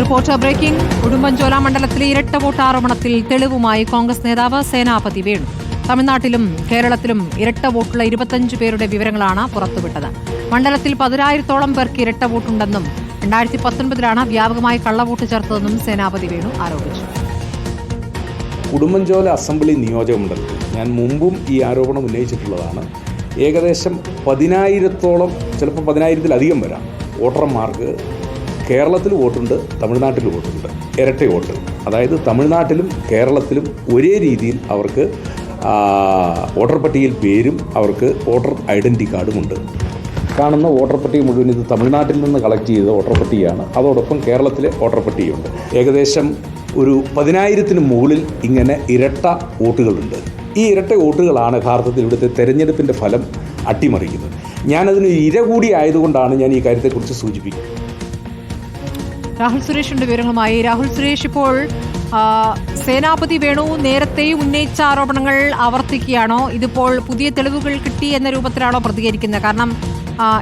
Reporter breaking. Udumbanchola മണ്ഡലത്തിലെ ഇരട്ട vote ആരോപണത്തിൽ തെളിവുമായി കോൺഗ്രസ് നേതാവ് സേനാപതി വേണു. തമിഴ്നാട്ടിലും കേരളത്തിലും ഇരട്ട വോട്ടുള്ള ഇരുപത്തഞ്ച് പേരുടെ വിവരങ്ങളാണ് പുറത്തുവിട്ടത്. മണ്ഡലത്തിൽ പതിനായിരത്തോളം പേർക്ക് ഇരട്ട വോട്ടുണ്ടെന്നും രണ്ടായിരത്തി പത്തൊൻപതിലാണ് വ്യാപകമായി കള്ളവോട്ട് ചേർത്തതെന്നും സേനാപതി വേണു ആരോപിച്ചു. ഉടുമ്പൻചോല അസംബ്ലി നിയോജകമണ്ഡലത്തിൽ ഞാൻ മുമ്പും ഈ ആരോപണം ഉന്നയിച്ചിട്ടുള്ളതാണ്. ഏകദേശം പതിനായിരത്തോളം ചിലപ്പോൾ പതിനായിരത്തിലധികം വരാം. വോട്ടർമാർക്ക് കേരളത്തിൽ വോട്ടുണ്ട് തമിഴ്നാട്ടിൽ വോട്ടുണ്ട്. ഇരട്ട വോട്ട്. അതായത് തമിഴ്നാട്ടിലും കേരളത്തിലും ഒരേ രീതിയിൽ അവർക്ക് വോട്ടർ പട്ടികയിൽ പേരും അവർക്ക് വോട്ടർ ഐഡന്റി കാർഡും ഉണ്ട്. കാണുന്ന വോട്ടർ പട്ടിക മുഴുവൻ ഇത് തമിഴ്നാട്ടിൽ നിന്ന് കളക്ട് ചെയ്ത വോട്ടർ പട്ടികയാണ്. അതോടൊപ്പം കേരളത്തിലെ വോട്ടർ പട്ടികയുണ്ട്. ഏകദേശം ഒരു പതിനായിരത്തിന് മുകളിൽ ഇങ്ങനെ ഇരട്ട വോട്ടുകളുണ്ട്. ഈ ഇരട്ട വോട്ടുകളാണ് യഥാർത്ഥത്തിൽ ഇവിടുത്തെ തെരഞ്ഞെടുപ്പിന്റെ ഫലം അട്ടിമറിക്കുന്നത്. ഞാനതിന് ഇര കൂടി ആയതുകൊണ്ടാണ് ഞാൻ ഈ കാര്യത്തെക്കുറിച്ച് സൂചിപ്പിക്കുന്നത്. രാഹുൽ സുരേഷിന്റെ വിവരങ്ങളുമായി. രാഹുൽ സുരേഷ് ഇപ്പോൾ സേനാപതി വേണു നേരത്തെ ഉന്നയിച്ച ആരോപണങ്ങൾ ആവർത്തിക്കുകയാണോ? ഇതിപ്പോൾ പുതിയ തെളിവുകൾ കിട്ടി എന്ന രൂപത്തിലാണോ പ്രതികരിക്കുന്നത്? കാരണം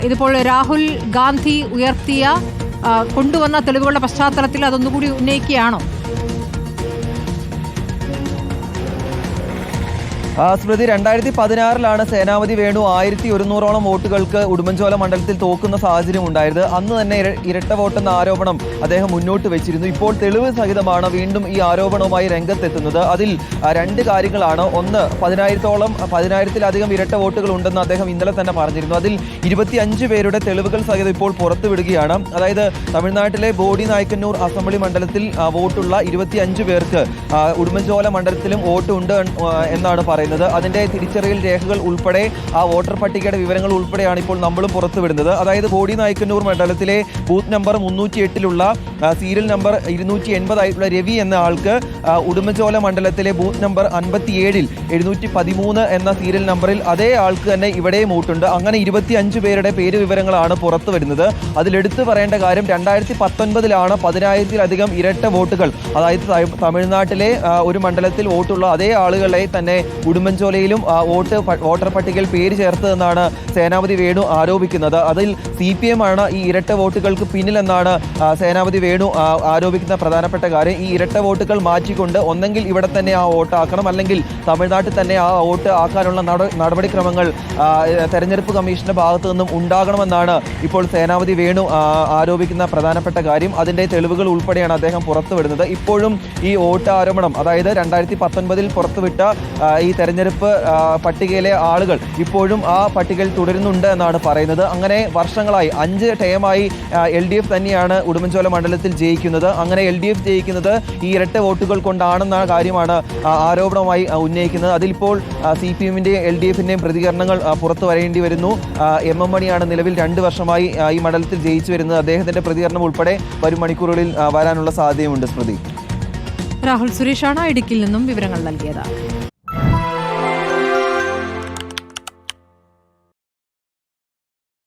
ഇതിപ്പോൾ രാഹുൽ ഗാന്ധി ഉയർത്തിയ കൊണ്ടുവന്ന തെളിവുകളുടെ പശ്ചാത്തലത്തിൽ അതൊന്നുകൂടി ഉന്നയിക്കുകയാണോ? സ്മൃതി രണ്ടായിരത്തി പതിനാറിലാണ് സേനാപതി വേണു ആയിരത്തി ഒരുന്നൂറോളം വോട്ടുകൾക്ക് ഉടുമ്പൻചോല മണ്ഡലത്തിൽ തോക്കുന്ന സാഹചര്യം ഉണ്ടായത്. അന്ന് തന്നെ ഇരട്ട വോട്ടെന്ന ആരോപണം അദ്ദേഹം മുന്നോട്ട് വെച്ചിരുന്നു. ഇപ്പോൾ തെളിവ് സഹിതമാണ് വീണ്ടും ഈ ആരോപണവുമായി രംഗത്തെത്തുന്നത്. അതിൽ രണ്ട് കാര്യങ്ങളാണ്. ഒന്ന് പതിനായിരത്തോളം പതിനായിരത്തിലധികം ഇരട്ട വോട്ടുകൾ ഉണ്ടെന്ന് അദ്ദേഹം ഇന്നലെ തന്നെ പറഞ്ഞിരുന്നു. അതിൽ ഇരുപത്തിയഞ്ച് പേരുടെ തെളിവുകൾ സഹിതം ഇപ്പോൾ പുറത്തുവിടുകയാണ്. അതായത് തമിഴ്നാട്ടിലെ ബോഡി നായ്ക്കന്നൂർ അസംബ്ലി മണ്ഡലത്തിൽ വോട്ടുള്ള ഇരുപത്തിയഞ്ച് പേർക്ക് ഉടുമ്പൻചോല മണ്ഡലത്തിലും വോട്ടുണ്ട് എന്നാണ് പറയുന്നത്. അതിന്റെ തിരിച്ചറിയൽ രേഖകൾ ഉൾപ്പെടെ ആ വോട്ടർ പട്ടികയുടെ വിവരങ്ങൾ ഉൾപ്പെടെയാണ് ഇപ്പോൾ നമ്മളും പുറത്തുവിടുന്നത്. അതായത് ബോഡി നായ്ക്കന്നൂർ മണ്ഡലത്തിലെ ബൂത്ത് നമ്പർ മുന്നൂറ്റി എട്ടിലുള്ള സീരിയൽ നമ്പർ ഇരുന്നൂറ്റി എൺപതായിട്ടുള്ള രവി എന്ന ആൾക്ക് ഉടുമ്പച്ചോല മണ്ഡലത്തിലെ ബൂത്ത് നമ്പർ അൻപത്തിയേഴിൽ എഴുന്നൂറ്റി പതിമൂന്ന് എന്ന സീരിയൽ നമ്പറിൽ അതേ ആൾക്ക് തന്നെ ഇവിടെയും വോട്ടുണ്ട്. അങ്ങനെ ഇരുപത്തി അഞ്ച് പേരുടെ പേര് വിവരങ്ങളാണ് പുറത്തു വരുന്നത്. അതിലെടുത്തു പറയേണ്ട കാര്യം രണ്ടായിരത്തി പത്തൊൻപതിലാണ് പതിനായിരത്തിലധികം ഇരട്ട വോട്ടുകൾ. അതായത് തമിഴ്നാട്ടിലെ ഒരു മണ്ഡലത്തിൽ വോട്ടുള്ള അതേ ആളുകളെ തന്നെ ഉടുമ്പൻചോലയിലും വോട്ട് വോട്ടർ പട്ടികയിൽ പേര് ചേർത്തതെന്നാണ് സേനാപതി വേണു ആരോപിക്കുന്നത്. അതിൽ സി പി എം ആണ് ഈ ഇരട്ട വോട്ടുകൾക്ക് പിന്നിലെന്നാണ് സേനാപതി വേണു ആ, ആരോപിക്കുന്ന പ്രധാനപ്പെട്ട കാര്യം ഈ ഇരട്ട വോട്ടുകൾ മാറ്റിക്കൊണ്ട് ഒന്നെങ്കിൽ ഇവിടെ തന്നെ ആ വോട്ട് ആക്കണം അല്ലെങ്കിൽ തമിഴ്നാട്ടിൽ തന്നെ ആ വോട്ട് ആക്കാനുള്ള നടപടിക്രമങ്ങൾ തെരഞ്ഞെടുപ്പ് കമ്മീഷന്റെ ഭാഗത്തു നിന്നും ഉണ്ടാകണമെന്നാണ് ഇപ്പോൾ സേനാപതി വേണു ആരോപിക്കുന്ന പ്രധാനപ്പെട്ട കാര്യം. അതിന്റെ തെളിവുകൾ ഉൾപ്പെടെയാണ് അദ്ദേഹം പുറത്തുവിടുന്നത് ഇപ്പോഴും ഈ വോട്ട് ആരോപണം അതായത് രണ്ടായിരത്തി പത്തൊൻപതിൽ പുറത്തുവിട്ട ഈ തെരഞ്ഞെടുപ്പ് പട്ടികയിലെ ആളുകൾ ഇപ്പോഴും ആ പട്ടികയിൽ തുടരുന്നുണ്ട് എന്നാണ് പറയുന്നത്. അങ്ങനെ വർഷങ്ങളായി അഞ്ച് ടേമായി എൽ ഡി എഫ് തന്നെയാണ് ഉടുമ്പൻചോല മണ്ഡലത്തിൽ ജയിക്കുന്നത് അങ്ങനെ എൽ ഡി എഫ് ജയിക്കുന്നത് ഈ ഇരട്ട വോട്ടുകൾ കൊണ്ടാണെന്ന കാര്യമാണ് ആരോപണമായി ഉന്നയിക്കുന്നത്. അതിലിപ്പോൾ സി പി എമ്മിന്റെയും എൽ ഡി എഫിന്റെയും പ്രതികരണങ്ങൾ പുറത്തു വരേണ്ടി വരുന്നു. എം എം മണിയാണ് നിലവിൽ രണ്ട് വർഷമായി ഈ മണ്ഡലത്തിൽ ജയിച്ചു വരുന്നത്. അദ്ദേഹത്തിന്റെ പ്രതികരണം ഉൾപ്പെടെ വരും മണിക്കൂറുകളിൽ വരാനുള്ള സാധ്യതയുണ്ട് സ്മൃതി. രാഹുൽ സുരേഷാണ് ഇടുക്കിയിൽ നിന്നും വിവരങ്ങൾ നൽകിയത്.